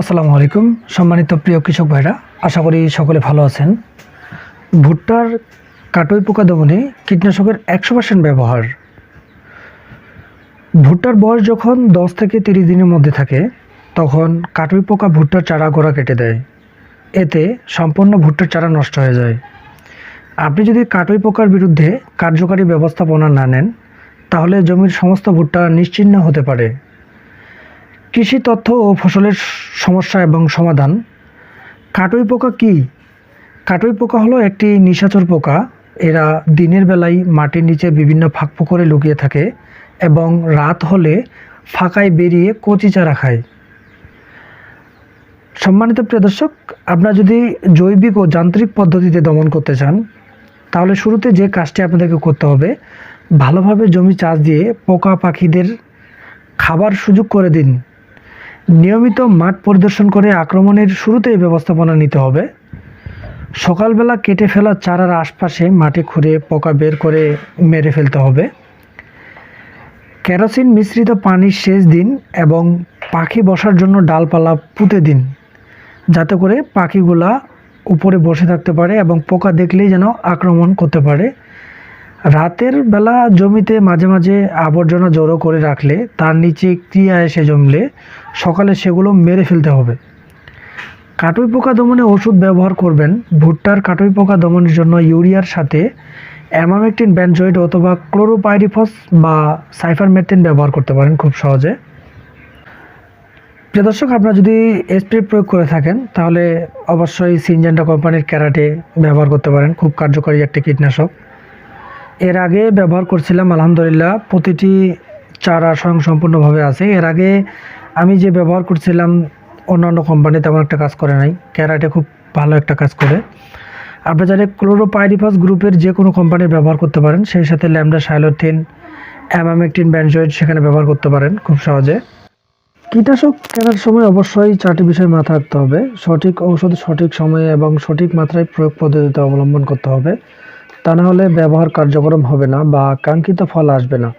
আসসালামু আলাইকুম। সম্মানিত প্রিয় কৃষক ভাইরা, আশা করি সকলে ভালো আছেন। ভুট্টার কাটই পোকা দমনে কীটনাশকের একশো পার্সেন্ট ব্যবহার। ভুট্টার বয়স যখন দশ থেকে তিরিশ দিনের মধ্যে থাকে, তখন কাটই পোকা ভুট্টার চারা গোড়া কেটে দেয়। এতে সম্পূর্ণ ভুট্টার চারা নষ্ট হয়ে যায়। আপনি যদি কাটই পোকার বিরুদ্ধে কার্যকারী ব্যবস্থাপনা না নেন, তাহলে জমির সমস্ত ভুট্টা নিশ্চিহ্ন হতে পারে। কৃষি তথ্য ও ফসলের সমস্যা এবং সমাধান। কাটুই পোকা কি? কাটুই পোকা হলো একটি নিশাচর পোকা। এরা দিনের বেলায় মাটির নিচে বিভিন্ন ফাঁক ফোকরে লুকিয়ে থাকে এবং রাত হলে ফাঁকায় বেরিয়ে কচি চারা খায়। সম্মানিত প্রিয় দর্শক, আপনারা যদি জৈবিক ও যান্ত্রিক পদ্ধতিতে দমন করতে চান, তাহলে শুরুতে যে কাজটি আপনাদেরকে করতে হবে, ভালোভাবে জমি চাষ দিয়ে পোকা পাখিদের খাবার সুযোগ করে দিন। নিয়মিত মাঠ পরিদর্শন করে আক্রমণের শুরুতেই ব্যবস্থাপনা নিতে হবে। সকালবেলা কেটে ফেলা চারার আশপাশে মাটি খুঁড়ে পোকা বের করে মেরে ফেলতে হবে। কেরোসিন মিশ্রিত পানির সেচ দিন এবং পাখি বসার জন্য ডালপালা পুঁতে দিন। যাতে করে পাখিগুলা উপরে বসে থাকতে পারে এবং পোকা দেখলেই যেন আক্রমণ করতে পারে। রাতের বেলা জমিতে মাঝে মাঝে আবর্জনা জড়ো করে রাখলে তার নিচে ক্রিয়া এসে জমলে সকালে সেগুলো মেরে ফেলতে হবে। কাটুই পোকা দমনে ওষুধ ব্যবহার করবেন। ভুট্টার কাটুই পোকা দমনের জন্য ইউরিয়ার সাথে অ্যামামেকটিন, ব্যানজয়েড অথবা ক্লোরোপাইরিফস বা সাইফারমেথিন ব্যবহার করতে পারেন খুব সহজে। প্রিয় দর্শক, আপনারা যদি স্প্রে প্রয়োগ করে থাকেন, তাহলে অবশ্যই সিনজেন্টা কোম্পানির ক্যারাটে ব্যবহার করতে পারেন। খুব কার্যকরী একটি কীটনাশক। এর আগে ব্যবহার করছিলাম, আলহামদুলিল্লাহ। প্রতিটি চারা স্বয়ং সম্পূর্ণভাবে আছে। এর আগে আমি যে ব্যবহার করছিলাম, অন্যান্য কোম্পানি তেমন একটা কাজ করে নাই। ক্যারাটে খুব ভালো একটা কাজ করে। আপনি চাইলে ক্লোরোপাইরিফাস গ্রুপের যে কোনো কোম্পানি ব্যবহার করতে পারেন। সেই সাথে ল্যামডা সাইলোথিন অ্যামামেকটিন ব্যানজয়েড সেখানে ব্যবহার করতে পারেন খুব সহজে। কীটনাশক কেনার সময় অবশ্যই চারটি বিষয় মাথায় রাখতে হবে। সঠিক ঔষধ সঠিক সময়ে এবং সঠিক মাত্রায় প্রয়োগ পদ্ধতিতে অবলম্বন করতে হবে। তা না হলে ব্যবহার কার্যক্রম হবে না বা কাঙ্ক্ষিত ফল আসবে না।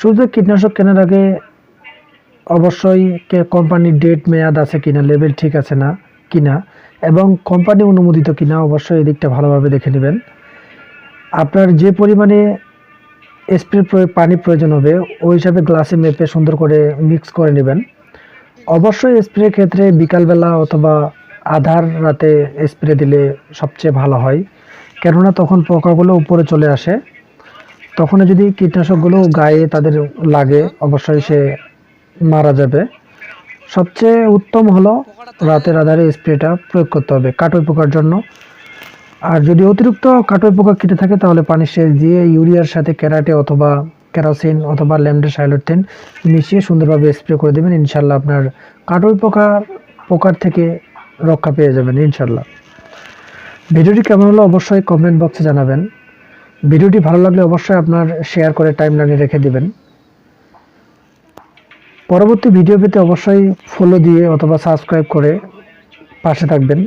শুধু কীটনাশক কেনার আগে অবশ্যই কোম্পানির ডেট মেয়াদ আছে কিনা লেভেল ঠিক আছে না, কিনা, এবং কোম্পানি অনুমোদিত কিনা অবশ্যই এদিকটা ভালোভাবে দেখে নেবেন। আপনার যে পরিমাণে স্প্রে পানি প্রয়োজন হবে, ওই হিসাবে গ্লাসে মেপে সুন্দর করে মিক্স করে নেবেন। অবশ্যই স্প্রে ক্ষেত্রে বিকালবেলা অথবা আধার রাতে স্প্রে দিলে সবচেয়ে ভালো হয়। কেননা তখন পোকাগুলো উপরে চলে আসে তখন যদি কীটনাশকগুলো গায়ে তাদের লাগে, অবশ্যই সে মারা যাবে। সবচেয়ে উত্তম হলো রাতের আধারে স্প্রেটা প্রয়োগ করতে হবে কাটই পোকার জন্য। আর যদি অতিরিক্ত কাটই পোকা কেটে থাকে, তাহলে পানির সেচ দিয়ে ইউরিয়ার সাথে ক্যারাটে অথবা কেরোসিন অথবা ল্যামডে সাইলোথেন মিশিয়ে সুন্দরভাবে স্প্রে করে দেবেন। ইনশাল্লাহ আপনার কাটই পোকা, পোকার থেকে রক্ষা পেয়ে যাবেন, ইনশাল্লাহ। ভিডিওটি কেমন হলো অবশ্যই কমেন্ট বক্সে জানাবেন। ভিডিওটি ভালো লাগলে অবশ্যই আপনার শেয়ার করে টাইম লাইনে রেখে দিবেন। পরবর্তী ভিডিও পেতে অবশ্যই ফলো দিয়ে অথবা সাবস্ক্রাইব করে পাশে থাকবেন।